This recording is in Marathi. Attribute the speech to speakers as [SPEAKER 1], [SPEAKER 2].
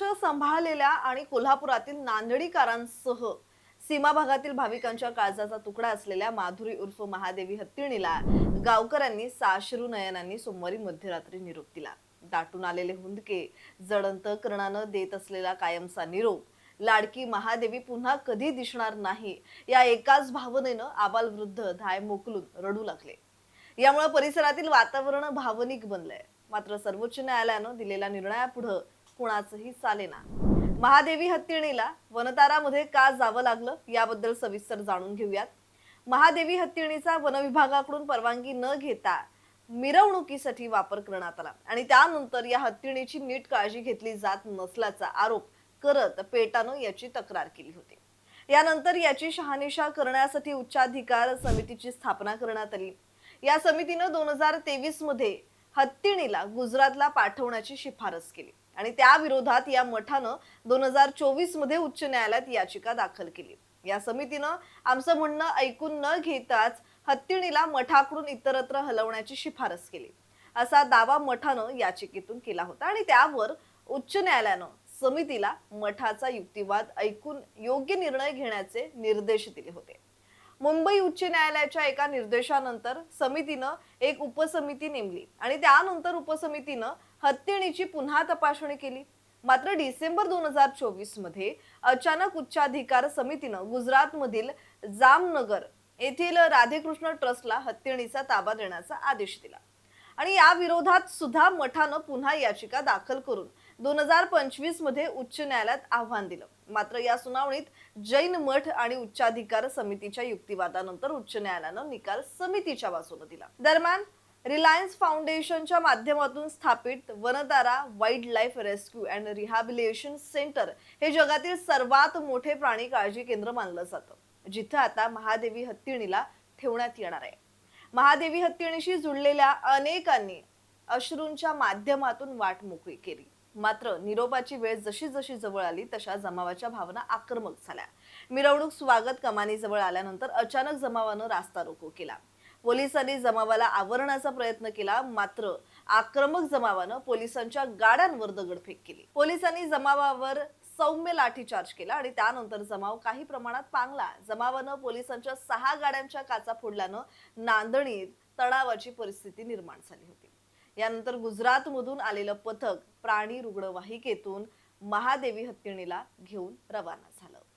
[SPEAKER 1] वर्ष सांभाळलेल्या आणि कोल्हापुरातील नांदडीकारांसह सीमा भागातील भाविकांच्या काळजाचा तुकडा असलेल्या माधुरी उर्फ महादेवी हत्तीणीला गावकऱ्यांनी साश्रू नयनांनी सोमवारी मध्यरात्री निरोप दिला. दाटून आलेले हुंदके जडंत कर्णानं देत असलेला कायमचा निरोप लाडकी महादेवी पुन्हा कधी दिसणार नाही या एकाच भावनेनं आबाल वृद्ध धाय मोकलून रडू लागले. यामुळे परिसरातील वातावरण भावनिक बनलंय. मात्र सर्वोच्च न्यायालयानं दिलेल्या निर्णयापुढं कुणाचंही चालेना. महादेवी हत्तीणीला वनतारामध्ये का जावं लागलं याबद्दल सविस्तर जाणून घेऊयात. महादेवी हत्तीणीचा वनविभागाकडून परवानगी न घेता मिरवणुकीसाठी वापर करण्यात आला आणि त्यानंतर या हत्तीणीची नीट काळजी घेतली जात नसल्याचा आरोप करत पेटानं याची तक्रार केली होती. यानंतर याची शहानिशा करण्यासाठी उच्चाधिकार समितीची स्थापना करण्यात आली. या समितीनं दोन हजार तेवीसमध्ये हत्तीणीला गुजरातला पाठवण्याची शिफारस केली. आणि त्या विरोधात या मठानं दोन हजार चोवीसमध्ये उच्च न्यायालयात याचिका दाखल केली. या समितीनं आमचं म्हणणं ऐकून न घेताच हत्तीणीला मठाकडून इतरत्र हलवण्याची शिफारस केली. असा दावा मठानं याचिकेतून केला होता आणि त्यावर उच्च न्यायालयानं समितीला मठाचा युक्तिवाद ऐकून योग्य निर्णय घेण्याचे निर्देश दिले होते. मुंबई उच्च न्यायालयाच्या एका निर्देशानंतर समितीनं एक उपसमिती नेमली आणि त्यानंतर उपसमितीनं हत्येणीची पुन्हा तपासणी केली. मात्र डिसेंबर दोन हजार चोवीसमध्ये अचानक उच्चाधिकार समितीनं गुजरातमधील जामनगर येथील राधेकृष्ण ट्रस्टला हत्येणीचा ताबा देण्याचा आदेश दिला. आणि या विरोधात सुद्धा मठानं पुन्हा याचिका दाखल करून दोन हजार पंचवीसमध्ये उच्च न्यायालयात आव्हान दिलं. मात्र या सुनावणीत जैन मठ आणि उच्चाधिकार समितीच्या युक्तिवादानंतर उच्च न्यायालयानं निकाल समितीच्या बाजूने दिला. दरम्यान रिलायन्स फाउंडेशनच्या माध्यमातून स्थापित Vantara wildlife rescue and rehabilitation centre हे जगातील सर्वात मोठे प्राणी काळजी केंद्र मानलं जातं जिथं आता महादेवी हत्तीणीला ठेवण्यात येणार आहे. महादेवी हत्तीणीशी जुळलेल्या अनेकांनी अश्रूंच्या माध्यमातून वाट मोकळी केली. मात्र निरोपाची वेळ जशी जशी जवळ आली तशा जमावाच्या भावना आक्रमक झाल्या. मिरवणूक स्वागत कमानीजवळ आल्यानंतर अचानक जमावानं रास्ता रोको केला. पोलिसांनी जमावाला आवरण्याचा प्रयत्न केला मात्र आक्रमक जमावानं पोलिसांच्या गाड्यांवर दगडफेक केली. पोलिसांनी जमावावर सौम्य लाठीचार्ज केला आणि त्यानंतर जमाव काही प्रमाणात पांगला. जमावानं पोलिसांच्या सहा गाड्यांच्या काचा फोडल्यानं नांदणीत तणावाची परिस्थिती निर्माण झाली होती. यानंतर गुजरातमधून आलेलं पथक प्राणी रुग्णवाहिकेतून महादेवी हत्तीणीला घेऊन रवाना झालं.